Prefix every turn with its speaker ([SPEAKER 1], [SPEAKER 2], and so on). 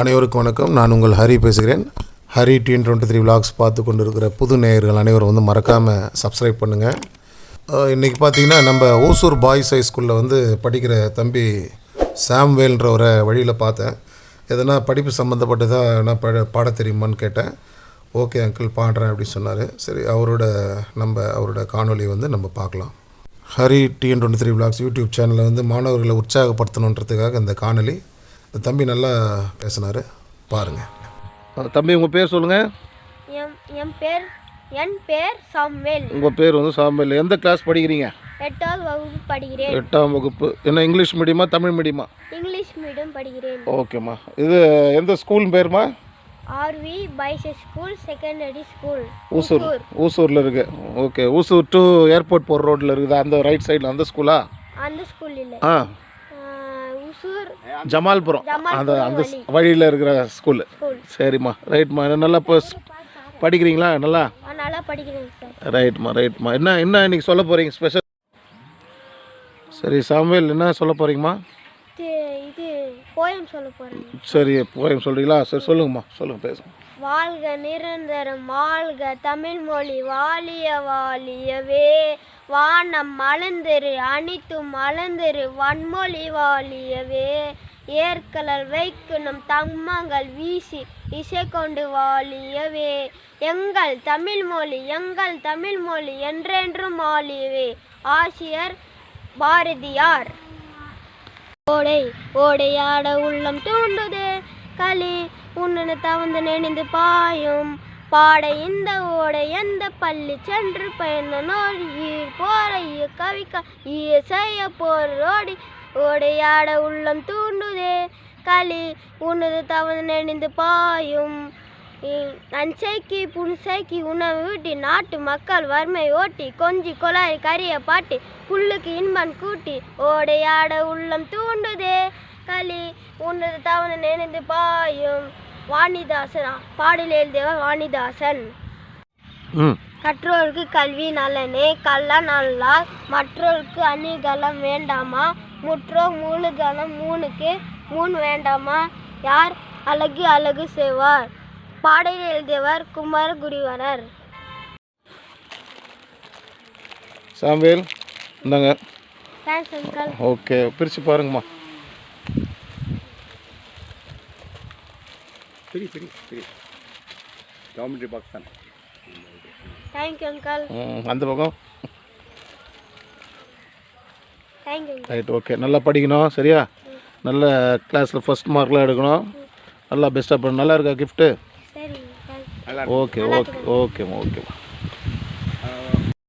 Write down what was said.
[SPEAKER 1] அனைவருக்கும் வணக்கம். நான் உங்கள் ஹரி பேசுகிறேன். Hari TN twenty three vlogs பார்த்து கொண்டு இருக்கிற புது நேயர்கள் அனைவரும் வந்து மறக்காமல் சப்ஸ்கிரைப் பண்ணுங்கள் இன்றைக்கி பார்த்தீங்கன்னா நம்ம ஓசூர் பாய்ஸ் ஹைஸ்கூலில் வந்து படிக்கிற தம்பி சாம்வேல்ன்றவரை வழியில் பார்த்தேன். எதனா படிப்பு சம்மந்தப்பட்டதாக நான் பட பாட தெரியுமான்னு கேட்டேன். ஓகே அங்கிள் பாடுறேன் அப்படின்னு சொன்னார். சரி அவரோட நம்ம அவரோட காணொலியை வந்து நம்ம பார்க்கலாம். Hari TN twenty three vlogs YouTube சேனலில் வந்து மாணவர்களை உற்சாகப்படுத்தணுன்றதுக்காக இந்த காணொலி தம்பி நல்லா பேசினார். பாருங்கள் தம்பி உங்கள் பேர் சொல்லுங்கள்
[SPEAKER 2] எம் என் பேர் என் பேர் சாம்வேல்.
[SPEAKER 1] உங்கள் பேர் வந்து சாம்பல் எந்த கிளாஸ் படிக்கிறீங்க?
[SPEAKER 2] எட்டாவது வகுப்பு படிக்கிறேன்.
[SPEAKER 1] எட்டாம் வகுப்பு. என்ன இங்கிலீஷ் மீடியமா தமிழ் மீடியமா?
[SPEAKER 2] இங்கிலீஷ் மீடியம் படிக்கிறேன்.
[SPEAKER 1] ஓகேம்மா. இது எந்த ஸ்கூல் பேருமா?
[SPEAKER 2] RV boys school secondary school
[SPEAKER 1] Usur. ஊசூரில் இருக்கு. ஓகே. ஊசூர் டு ஏர்போர்ட் போகிற ரோட்டில் இருக்குது? அந்த ரைட் சைடில் அந்த ஸ்கூலா
[SPEAKER 2] அந்த ஸ்கூல் இல்லை.
[SPEAKER 1] ஆ. ஜமால்புரம். அந்த அந்த வழியில் இருக்கிற ஸ்கூலு சரிம்மா. ரைட்மா நல்லா இப்போ படிக்கிறீங்களா? நல்லா? ரைட்மா ரைட்மா என்ன என்ன இன்னைக்கு சொல்ல போகிறீங்க ஸ்பெஷல் சரி சாமுவேல் என்ன சொல்ல போகிறீங்கம்மா சரி போயம் சொல்கிறீங்களா சரி சொல்லுங்கம்மா. சொல்லுங்கள் பேசுங்க.
[SPEAKER 2] வாழ்க நிரந்தரம் வாழ்க தமிழ் மொழி வாழிய வாழியவே வானம் மலர்ந்திரு அனைத்தும் மலர்ந்திரு வன்மொழி வாழியவே ஏற்கலல் வைக்கணும் தம்மங்கள் வீசி இசை கொண்டு வாழியவே எங்கள் தமிழ் மொழி எங்கள் தமிழ் மொழி என்றென்றும் வாழியவே ஆசிரியர் பாரதியார். ஓடை ஓடையாட உள்ளம் தூண்டுதே களி உன்னனை தவந்து நினைந்து பாயும். பாட இந்த ஓடை எந்த பள்ளி சென்று பயந்த நோடி ஈர் போற ஈ கவிக்க ஈ செய்ய போரோடி ஓடையாட உள்ளம் தூண்டுதே. களி உன்னது தவறு நெடிந்து பாயும். இ- புன்சைக்கு உணவு ஊட்டி நாட்டு மக்கள் வறுமை ஓட்டி கொஞ்சி கொலாரி கரிய பாட்டி புல்லுக்கு இன்பம் கூட்டி ஓடையாட உள்ளம் தூண்டுதே. களி உன்னது தவறு நினைந்து பாயும். வாணிதாசன் பாடல் எழுதியவர் வாணிதாசன். கற்றோருக்கு கல்வி நலனே கள்ள நல்லா மற்றோருக்கு அணிகலம் வேண்டாமா முற்றோர் மூணுகலம் மூணுக்கு மூணு வேண்டாமா யார் அழகு அழகு செய்வார்? பாடல் எழுதியவர் குமாரகுருவரர்
[SPEAKER 1] சாமுவேல் இந்தாங்க. ஓகே பிரித்து பாருங்கம்மா.
[SPEAKER 3] Free free free geometry box தான்.
[SPEAKER 2] தேங்க்யூ அங்கிள்
[SPEAKER 1] ம், அந்த பக்கம்.
[SPEAKER 2] தேங்க்யூ
[SPEAKER 1] ரைட் ஓகே நல்லா படிக்கணும் சரியா? நல்ல கிளாஸில் ஃபஸ்ட் மார்க்லாம் எடுக்கணும். நல்லா பெஸ்ட்டாக பண்ணணும். நல்லா இருக்கா கிஃப்ட்டு ஓகே ஓகே ஓகேம்மா ஓகேம்மா